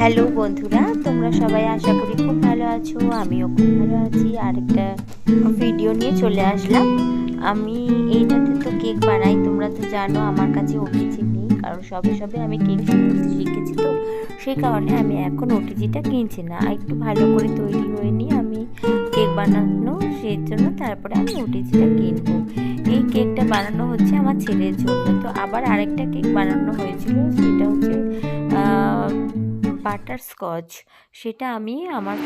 Hello বন্ধুরা, তোমরা সবাই আশা করি খুব ভালো আছো, আমিও খুব ভালো আছি। আরেকটা ভিডিও নিয়ে চলে আসলাম। আমি এইটাতে তো কেক বানাই, তোমরা তো জানো আমার কাছে ওটিজি নেই, কারণ সবে সবে আমি কেক শিখেছি তো। সেই কারণে আমি এখন ওটিজিটা কিনছি না। একটু ভালো করে তৈরি হয়ে নিয়ে আমি কেক বানানো সেই জন্য তারপরে আমি ওটিজিটা কিনবো। এই কেকটা বানানো হচ্ছে আমার ছেলের জন্য। তো আবার আরেকটা কেক বানানো হয়েছিল, সেটা হচ্ছে বাটার স্কচ সেটা আমি আমার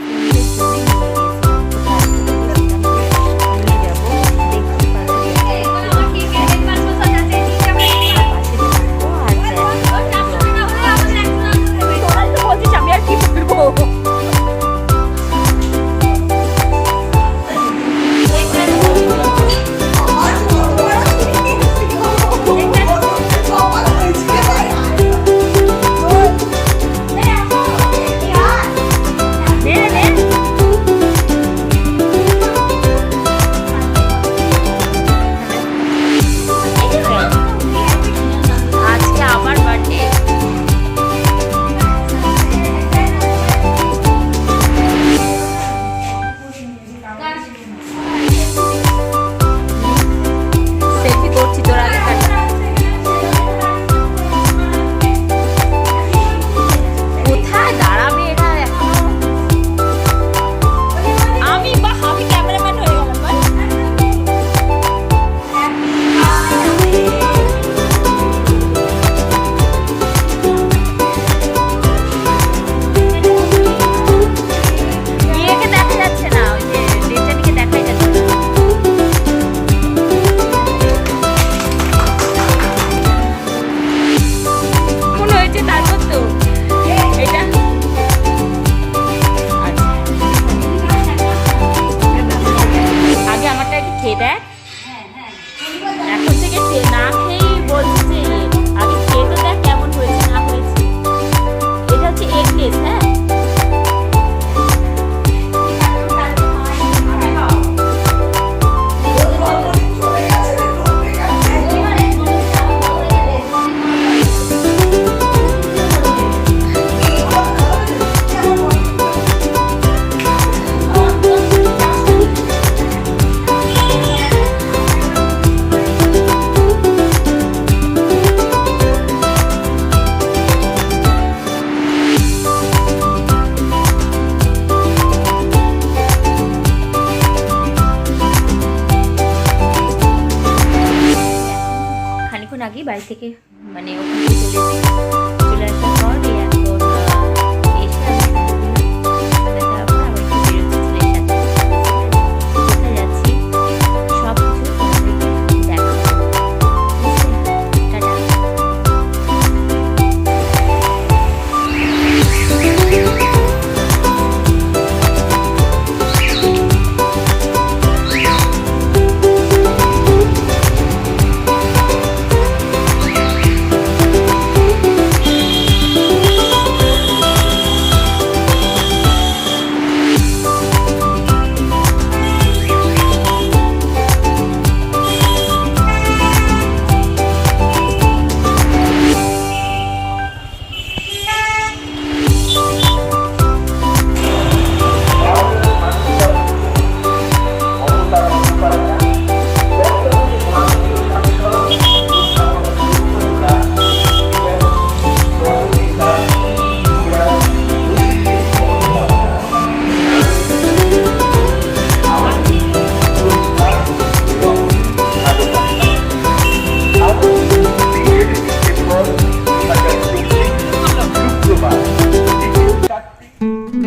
থেকে মানে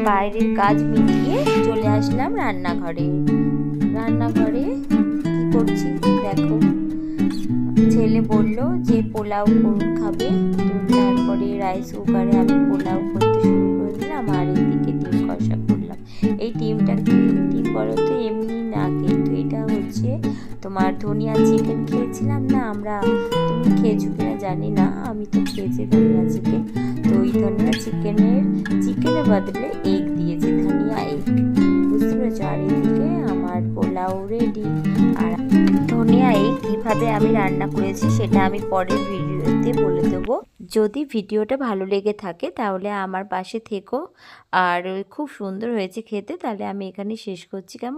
বাইরের কাজ মিটিয়ে চলে আসলাম রান্নাঘরে। রান্নাঘরে কি করছি দেখো। ছেলে বলল যে পোলাও খাবে। তারপরে রাইস কুকারে আমি পোলাও করতে শুরু করে দিলাম আর এদিকে ডিম কষা করলাম। এই ডিমটা ডিম বলো তো এমনি না কিন্তু এটা হচ্ছে তোমার ধনিয়া চিকেন খেয়েছিলাম না আমরা। তুমি খেয়েছো কিনা জানি না, আমি তো খেয়েছি ধনিয়া চিকেন ধনিয়া চিকেনের চিকেনের বদলে এগ দিয়েছি, ধনিয়া এগ বুঝতে পেরেছ? আর এদিকে আমার পোলাও রেডি আর ধনিয়া এগ কীভাবে আমি রান্না করেছি সেটা আমি পরের ভিডিওতে বলে দেবো। যদি ভিডিওটা ভালো লেগে থাকে তাহলে আমার পাশে থেকো। আর খুব সুন্দর হয়েছে খেতে, তাহলে আমি এখানে শেষ করছি। কেমন?